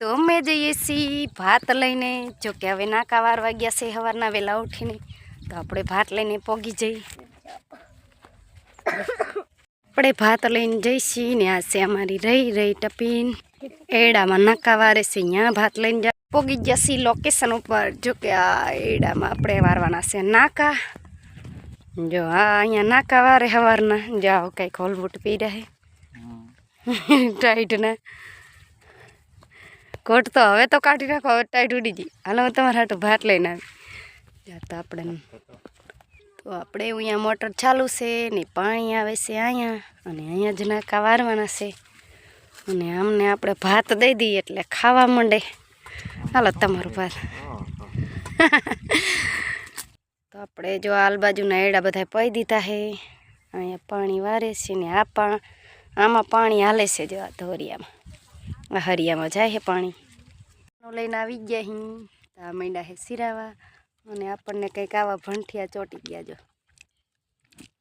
તો અમે જઈએ છીએ ભાત લઈને. જો કે હવે નાકા વાર વાગ્યા છે સવારના વહેલા ઉઠીને. તો આપણે ભાત લઈને પોગી જઈ આપણે ભાત લઈને જઈશી ને આ છે અમારી રહી રહી ટપીન. એડામાં નાકા વારે છે ત્યાં ભાત લઈને જા. પોગી છીએ લોકેશન ઉપર. જો કે આ એડામાં આપણે વારવાના છે નાકા. જો આ અહીંયા નાકા વારે સવારના. જાઓ કંઈક હોલબૂટ પી રહે ટાઈટના કોટ તો હવે તો કાઢી નાખો, હવે ટાઈટ ઉડી ગઈ. હાલો હું તમારા હાટું ભાત લઈને આવી ત્યાં તો આપણે તો આપણે અહીંયા મોટર ચાલુ છે, ને પાણી આવે છે અહીંયા, અને અહીંયા જ નાકા વારવાના છે. અને અમને આપણે ભાત દઈ દઈએ એટલે ખાવા માંડે. હાલો, તમારું ભાત. તો આપણે જો આલ બાજુના એડા બધા પઈ દીધા છે અહીંયા પાણી વારે છે ને આ પા આમાં પાણી હાલે છે જો આ ધોરિયામાં. હરિયામાં જાય હે પાણી. નો લઈને આવી ગયા અહીં તા આ હે સિરાવા અને આપણને કંઈક આવા ભંઠિયા ચોટી ગયા જો.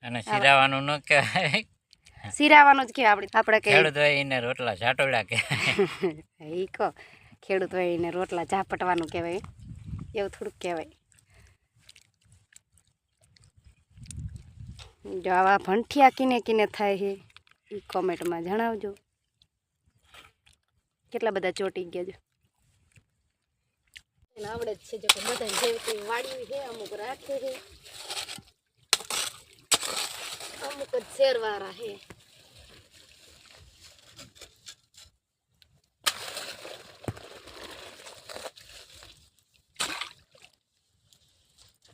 અને સિરાવાનું ન કહેવાય. સિરાવાનું જ કે આપણે આપણે ખેડૂત હોય એને રોટલા ઝાટોડા કે એ કહો. ખેડૂત હોય એને રોટલા ઝાપટવાનું કહેવાય. એવું થોડુંક કહેવાય. જો આવા ભંઠિયા કિને કિને થાય છે એ કોમેન્ટમાં જણાવજો. કેટલા બધા ચોટી ગયા છે આવડે જ છે, જો બધા જેવી વાડી છે, અમુક રાખે છે, અમુક જ શેરવાળા છે.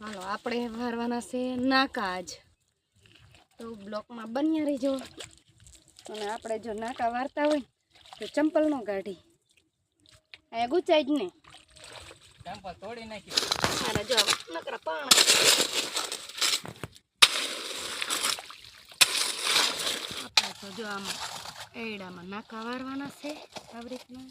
હાલો, આપણે વારવાના છે નાકા જ તો બ્લોકમાં બન્યા રહીજો. અને આપણે જો નાકા વારતા હોય તો ચંપલ નો કાઢી. અહીંયા ગુચાઈ જ ને. ચંપલ તોડી નાખી. અરે જો નકરા પણ. આપણે તો જો આમાં એડામાં નાકા વારવાના છે આવી રીતના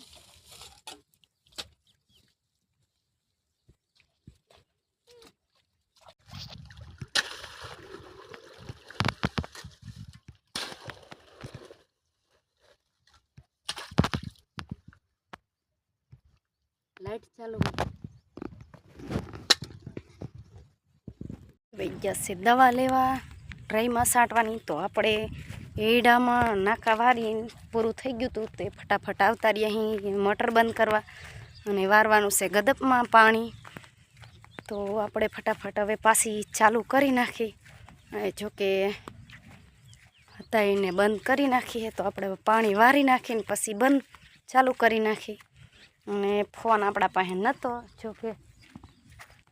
લાઈટ ચાલુ જશે દવા લેવા. ડ્રાયમાં સાંટવાની તો આપણે એડામાં નાકા વારી પૂરું થઈ ગયું હતું તે ફટાફટ આવતા રહ્યા અહીં મોટર બંધ કરવા અને વારવાનું છે ગદપમાં પાણી. તો આપણે ફટાફટ હવે પાછી ચાલુ કરી નાખી. જોકે હતા એને બંધ કરી નાખીએ તો આપણે પાણી વારી નાખીને પછી બંધ ચાલુ કરી નાખી. અને ફોન આપણા પાસે નહોતો જોકે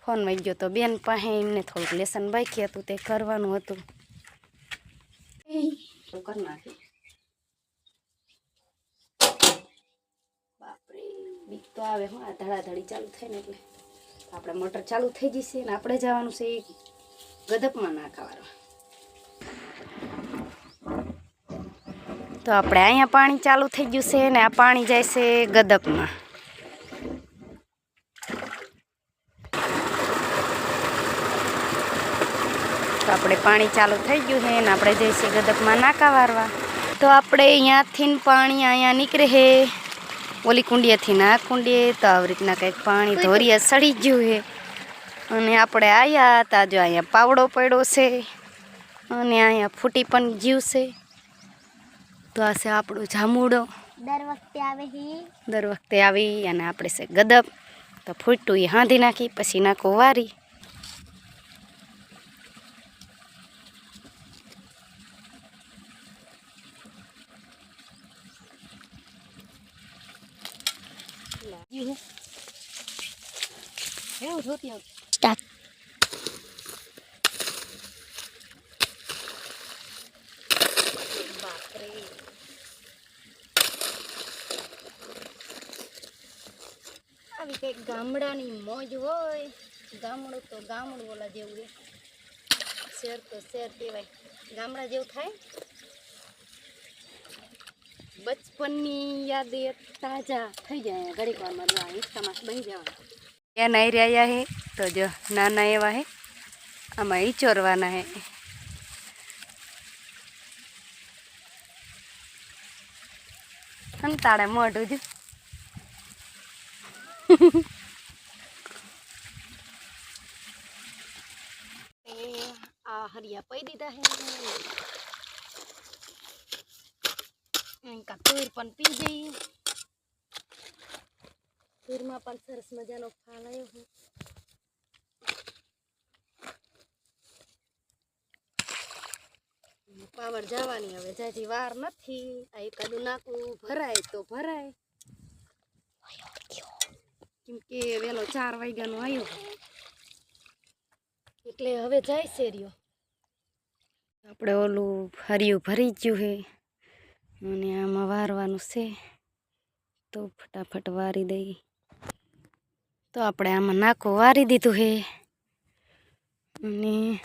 ફોન વહી ગયો તો બેન પાસે એમને થોડુંક લેસન બાકી હતું, તે કરવાનું હતું. કરી નાખી? બાપરે, બીક તો આવે, હું, આ ધડાધડી ચાલુ થાય ને એટલે. આપણે મોટર ચાલુ થઈ જશે ને આપણે જવાનું છે એ ગદપમાં નાખાવાનું તો આપણે અહીંયા પાણી ચાલુ થઈ ગયું છે ને આ પાણી જાય છે ગદપમાં. તો આપણે પાણી ચાલુ થઈ ગયું છે અને આપણે જઈશું ગદકમાં નાકા વારવા. તો આપણે અહીંયાથી પાણી અહીંયા નીકળે છે. ઓલી કુંડિયાથી ના કુંડીએ તો આવી રીતના કંઈક પાણી ધોરિયા સડી ગયું છે. અને આપણે આવ્યા હતા જો અહીંયા પાવડો પડ્યો છે. અને અહીંયા ફૂટી પણ ગયું છે. તો આ છે આપણો જામુડો. દર વખતે આવે દર વખતે આવી અને આપણે છે ગદપ તો ફૂટું એ હાંધી નાખી પછી નાખો વારી. જોતી આવ કંઈક ગામડાની મોજ હોય. ગામડું તો ગામડું ઓલા જેવું શેર તો શહેર કહેવાય. ગામડા જેવું થાય? બચપનની યાદ એ તાજા થઈ જાય ઘડીક વારમાં જો આ હિંચકામાં બની જવા ત્યાં નાઈ રહ્યા હે તો જો નાના એવા હે આમાં ઈ ચોરવાના હે અંતાડે મોઢું જ એ આ હરિયા પઈ દીધા હે કા તુર પણ પી જઈ તુરમાં પણ સરસ મજાનો ફાલ આવ્યો હું. પાવર જવાની હવે જાજી વાર નથી. આ એકાદું નાકું ભરાય તો ભરાય. કેમ કે વેલો ચાર વાગ્યાનો આવ્યો એટલે હવે જાય છે આપણે ઓલું હરિયું ભરી ગયું છે અને આમાં વારવાનું છે. તો ફટાફટ વારી દઈ તો આપણે આમાં નાખો, વારી દીધું છે અને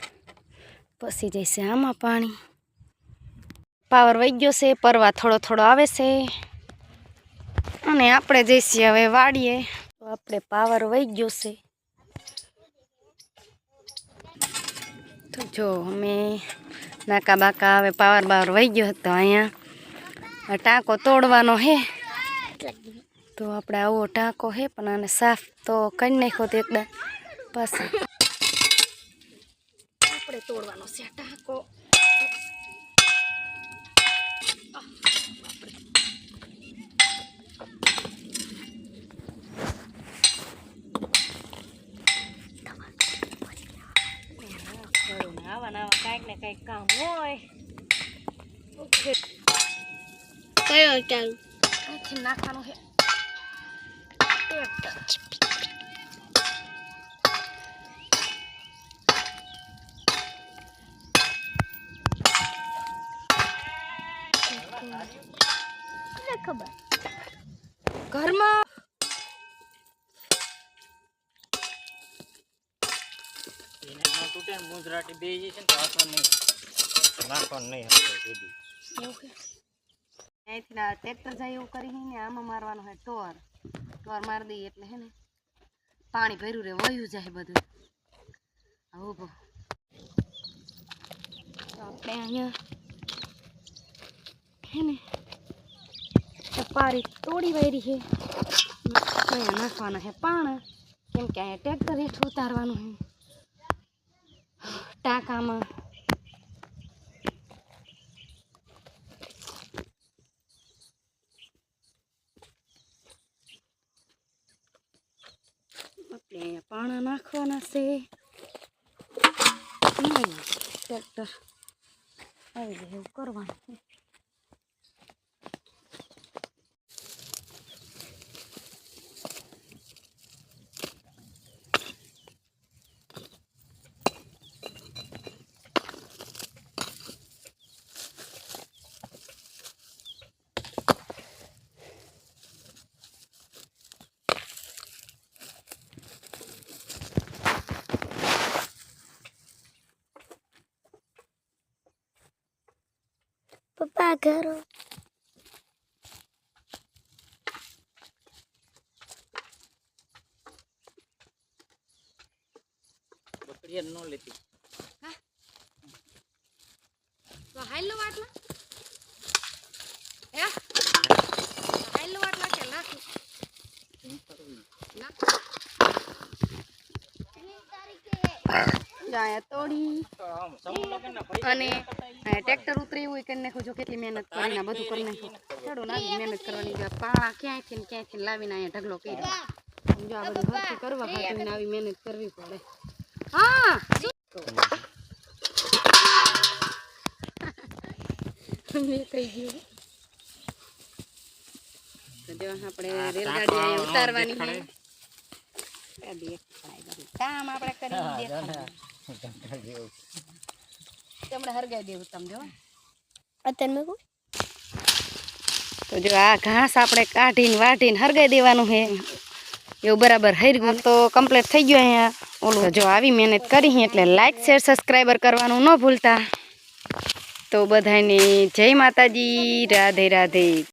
પછી જઈશે આમાં પાણી. પાવર વહી ગયો છે, પરવા થોડો થોડો આવે છે. અને આપણે જઈશું હવે વાડીએ. તો આપણે પાવર વહી ગયો છે. તો જો અમે નાકા બાકા હવે પાવર બાવર વહી ગયો હતો અહીંયા. આ ટાંકો તોડવાનો હે. તો આપણે આવો ટાંકો હે પણ આને સાફ તો કરી નાખ્યો તો એકદમ પાછું. આપણે તોડવાનો છે ટાંકો. આવા નાવા કાંઈક ને કાંઈક કામ હોય. ઓકે કયો ચાલુ અહીંથી નાખવાનું છે ખબર ઘરમાં મુંજરાટી બે જશે ને તો નહીં. નાખવાનું નહીં અહીંથી ટ્રેક્ટર જાય એવું કરી ને, આમાં મારવાનું હોય ટોર ટોર મારી દઈએ એટલે હે ને, પાણી ભર્યું રે, વયું જાય બધું. આવું આપણે અહીંયા હે ને પારી તોડી વાયરી છે અહીંયા નાખવાના છે પાણા. કેમ કે અહીંયા ટ્રેક્ટર હેઠ ઉતારવાનું છે ટાંકામાં આપણે અહીંયા પાણા નાખવાના છે નહીં, ટ્રેક્ટર આવી જાય એવું કરવાનું. કરો બકરી ન લેતી. તો હાઈલો વાટલા હે? હાઈલો વાટલા કે નાખું નાખ તોડી. અને ટ્રેક્ટર ઉતરી એવું કરી નાખું જો કેટલી મહેનત કરીને બધું કરી નાખું. આવી મહેનત કરવાની જો પાળા ક્યાંયથી ને ક્યાંયથી લાવીને અહીંયા ઢગલો કર્યો. જો આ બધું હરખું કરવા ખાતું આવી મહેનત કરવી પડે. હા મેં કહી ગયું તો જો આપણે રેલગાડી અહીંયા ઉતારવાની છે. કામ આપણે કરી દેખાય. તમને હરગાઈ દેવું તમે જો અત્યારે મેં તો જો આ ઘાસ આપણે કાઢીને વાઢીને હરગાઈ દેવાનું છે. એવું બરાબર હરગું તો કમ્પ્લીટ થઈ ગયું અહીંયા. ઓલું જો આવી મહેનત કરી છે એટલે લાઈક શેર સબસ્ક્રાઈબર કરવાનું ન ભૂલતા. તો બધાને જય માતાજી. રાધે રાધે.